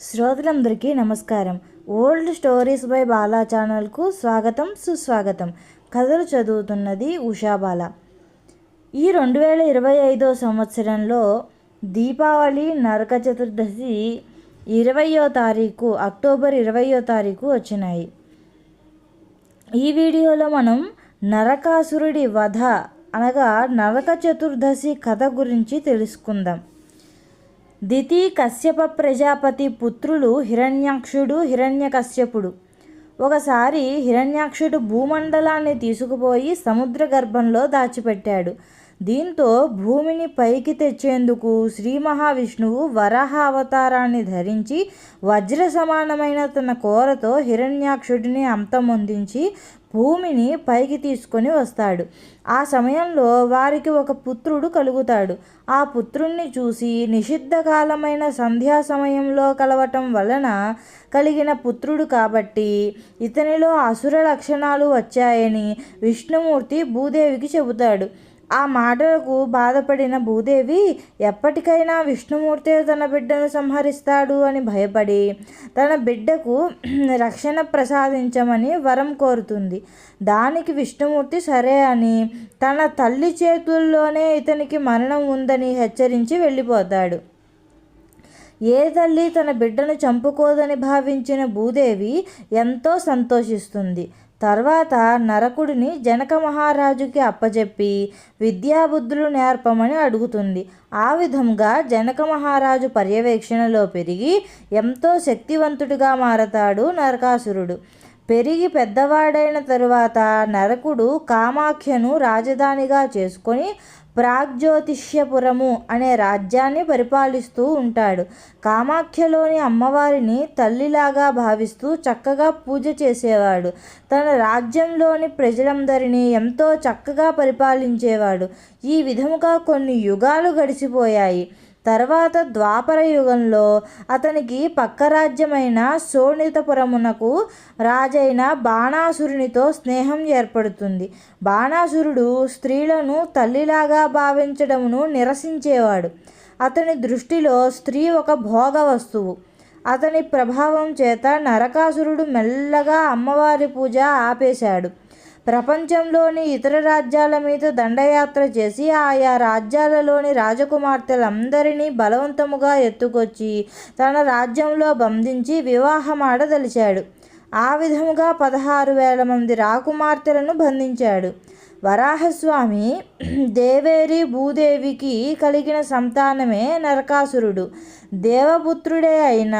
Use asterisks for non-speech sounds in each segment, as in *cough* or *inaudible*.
శ్రోతలందరికీ నమస్కారం. Old stories by Bala ఛానల్కు స్వాగతం సుస్వాగతం. కథలు చదువుతున్నది ఉషాబాల ఈ రెండు వేల ఇరవై ఐదో సంవత్సరంలో దీపావళి నరక చతుర్దశి ఇరవయో తారీఖు అక్టోబర్ ఇరవయో తారీఖు వచ్చినాయి. ఈ వీడియోలో మనం నరకాసురుడి వధ అనగా నరక చతుర్దశి కథ గురించి తెలుసుకుందాం. దితి కశ్యప ప్రజాపతి పుత్రులు హిరణ్యాక్షుడు హిరణ్యకశ్యపుడు. ఒకసారి హిరణ్యాక్షుడు భూమండలాన్ని తీసుకుపోయి సముద్ర గర్భంలో దాచిపెట్టాడు. దీంతో భూమిని పైకి తెచ్చేందుకు శ్రీ మహావిష్ణువు వరాహ అవతారాన్ని ధరించి వజ్ర సమానమైన తన కోరతో హిరణ్యాక్షుడిని అంతమొందించి భూమిని పైకి తీసుకొని వస్తాడు. ఆ సమయంలో వారికి ఒక పుత్రుడు కలుగుతాడు. ఆ పుత్రుణ్ణి చూసి నిషిద్ధకాలమైన సంధ్యా సమయంలో కలవటం వలన కలిగిన పుత్రుడు కాబట్టి ఇతనిలో అసుర లక్షణాలు వచ్చాయని విష్ణుమూర్తి భూదేవికి చెబుతాడు. ఆ మాటలకు బాధపడిన భూదేవి ఎప్పటికైనా విష్ణుమూర్తి తన బిడ్డను సంహరిస్తాడు అని భయపడి తన బిడ్డకు *clears throat* రక్షణ ప్రసాదించమని వరం కోరుతుంది. దానికి విష్ణుమూర్తి సరే అని తన తల్లి చేతుల్లోనే ఇతనికి మరణం ఉందని హెచ్చరించి వెళ్ళిపోతాడు. ఏ తల్లి తన బిడ్డను చంపుకోదని భావించిన భూదేవి ఎంతో సంతోషిస్తుంది. తర్వాత నరకుడిని జనక మహారాజుకి అప్పజెప్పి విద్యాబుద్ధులు నేర్పమని అడుగుతుంది. ఆ విధంగా జనక మహారాజు పర్యవేక్షణలో పెరిగి ఎంతో శక్తివంతుడిగా మారతాడు నరకాసురుడు. పెరిగి పెద్దవాడైన తరువాత నరకుడు కామాఖ్యను రాజధానిగా చేసుకొని ప్రాగ్జ్యోతిష్యపురము అనే రాజ్యాన్ని పరిపాలిస్తూ ఉంటాడు. కామాఖ్యలోని అమ్మవారిని తల్లిలాగా భావిస్తూ చక్కగా పూజ చేసేవాడు. తన రాజ్యంలోని ప్రజలందరినీ ఎంతో చక్కగా పరిపాలించేవాడు. ఈ విధముగా కొన్ని యుగాలు గడిచిపోయాయి. తర్వాత ద్వాపర యుగంలో అతనికి పక్క రాజ్యమైన శోణితపురమునకు రాజైన బాణాసురునితో స్నేహం ఏర్పడుతుంది. బాణాసురుడు స్త్రీలను తల్లిలాగా భావించడమును నిరసించేవాడు. అతని దృష్టిలో స్త్రీ ఒక భోగ వస్తువు. అతని ప్రభావం చేత నరకాసురుడు మెల్లగా అమ్మవారి పూజ ఆపేశాడు. ప్రపంచంలోని ఇతర రాజ్యాల మీద దండయాత్ర చేసి ఆయా రాజ్యాలలోని రాజకుమార్తెలందరినీ బలవంతముగా ఎత్తుకొచ్చి తన రాజ్యంలో బంధించి వివాహమాడదలిచాడు. ఆ విధముగా పదహారు వేల మంది రాకుమార్తెలను బంధించాడు. వరాహస్వామి దేవేరి భూదేవికి కలిగిన సంతానమే నరకాసురుడు. దేవపుత్రుడే అయిన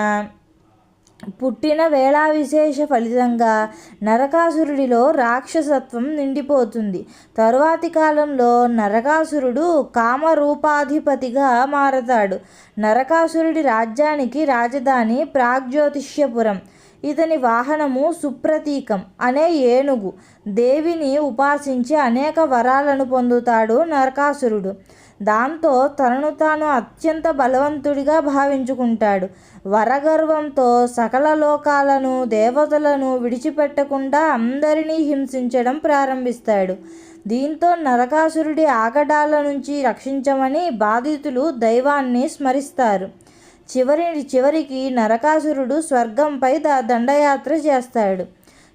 పుట్టిన వేళా విశేష ఫలితంగా నరకాసురుడిలో రాక్షసత్వం నిండిపోతుంది. తరువాతి కాలంలో నరకాసురుడు కామరూపాధిపతిగా మారతాడు. నరకాసురుడి రాజ్యానికి రాజధాని ప్రాగ్జ్యోతిష్యపురం. ఇతని వాహనము సుప్రతీకం అనే ఏనుగు. దేవిని ఉపాసించి అనేక వరాలను పొందుతాడు నరకాసురుడు. దాంతో తనను తాను అత్యంత బలవంతుడిగా భావించుకుంటాడు. వరగర్వంతో సకల లోకాలను దేవతలను విడిచిపెట్టకుండా అందరినీ హింసించడం ప్రారంభిస్తాడు. దీంతో నరకాసురుడి ఆగడాల నుంచి రక్షించమని బాధితులు దైవాన్ని స్మరిస్తారు. చివరి చివరికి నరకాసురుడు స్వర్గంపై ద దండయాత్ర చేస్తాడు.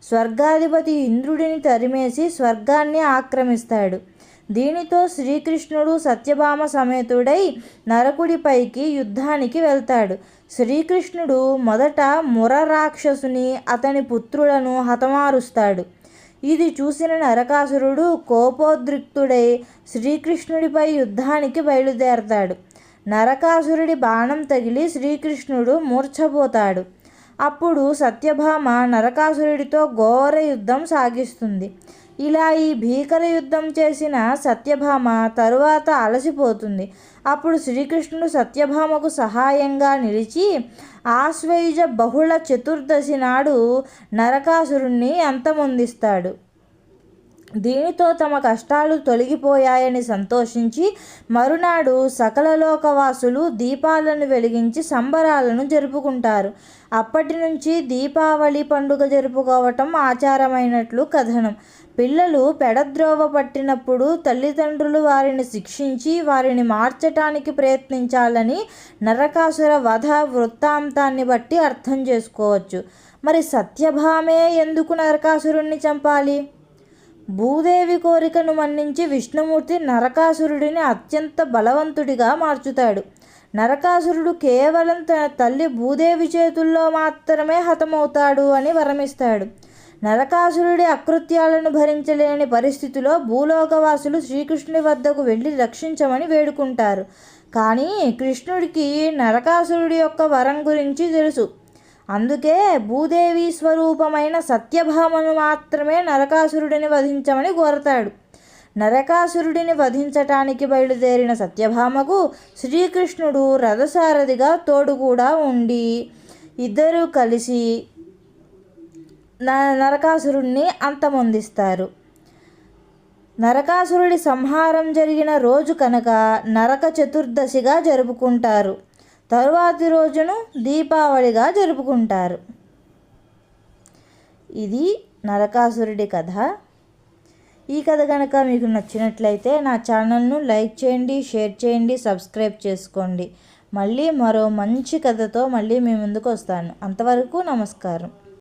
స్వర్గాధిపతి ఇంద్రుడిని తరిమేసి స్వర్గాన్ని ఆక్రమిస్తాడు. దీనితో శ్రీకృష్ణుడు సత్యభామ సమేతుడై నరకుడిపైకి యుద్ధానికి వెళ్తాడు. శ్రీకృష్ణుడు మొదట ముర రాక్షసుని అతని పుత్రులను హతమారుస్తాడు. ఇది చూసిన నరకాసురుడు కోపోద్రిక్తుడై శ్రీకృష్ణుడిపై యుద్ధానికి బయలుదేరతాడు. నరకాసురుడి బాణం తగిలి శ్రీకృష్ణుడు మూర్ఛపోతాడు. అప్పుడు సత్యభామ నరకాసురుడితో ఘోర యుద్ధం సాగిస్తుంది. ఇలా ఈ భీకర యుద్ధం చేసిన సత్యభామ తరువాత అలసిపోతుంది. అప్పుడు శ్రీకృష్ణుడు సత్యభామకు సహాయంగా నిలిచి ఆశ్వయుజ బహుళ చతుర్దశి నాడు నరకాసురుణ్ణి అంతమొందిస్తాడు. దీనితో తమ కష్టాలు తొలగిపోయాయని సంతోషించి మరునాడు సకల లోకవాసులు దీపాలను వెలిగించి సంబరాలను జరుపుకుంటారు. అప్పటి నుంచి దీపావళి పండుగ జరుపుకోవటం ఆచారమైనట్లు కథనం. పిల్లలు పెడద్రోవ పట్టినప్పుడు తల్లిదండ్రులు వారిని శిక్షించి వారిని మార్చటానికి ప్రయత్నించాలని నరకాసుర వధ వృత్తాంతాన్ని బట్టి అర్థం చేసుకోవచ్చు. మరి సత్యభామే ఎందుకు నరకాసురుణ్ణి చంపాలి? భూదేవి కోరికను మన్నించి విష్ణుమూర్తి నరకాసురుడిని అత్యంత బలవంతుడిగా మార్చుతాడు. నరకాసురుడు కేవలం తన తల్లి భూదేవి చేతుల్లో మాత్రమే హతమవుతాడు అని వరమిస్తాడు. నరకాసురుడి అకృత్యాలను భరించలేని పరిస్థితిలో భూలోకవాసులు శ్రీకృష్ణుడి వద్దకు వెళ్ళి రక్షించమని వేడుకుంటారు. కానీ కృష్ణుడికి నరకాసురుడి యొక్క వరం గురించి తెలుసు. అందుకే భూదేవి స్వరూపమైన సత్యభామను మాత్రమే నరకాసురుడిని వధించమని కోరతాడు. నరకాసురుడిని వధించటానికి బయలుదేరిన సత్యభామకు శ్రీకృష్ణుడు రథసారథిగా తోడు కూడా ఉండి ఇద్దరూ కలిసి న నరకాసురుడిని అంతమొందిస్తారు. నరకాసురుడి సంహారం జరిగిన రోజు కనుక నరక చతుర్దశిగా జరుపుకుంటారు. తరువాతి రోజును దీపావళిగా జరుపుకుంటారు. ఇది నరకాసురుడి కథ. ఈ కథ కనుక మీకు నచ్చినట్లయితే నా ఛానల్ను లైక్ చేయండి షేర్ చేయండి సబ్స్క్రైబ్ చేసుకోండి. మళ్ళీ మరో మంచి కథతో మళ్ళీ మీ ముందుకు వస్తాను. అంతవరకు నమస్కారం.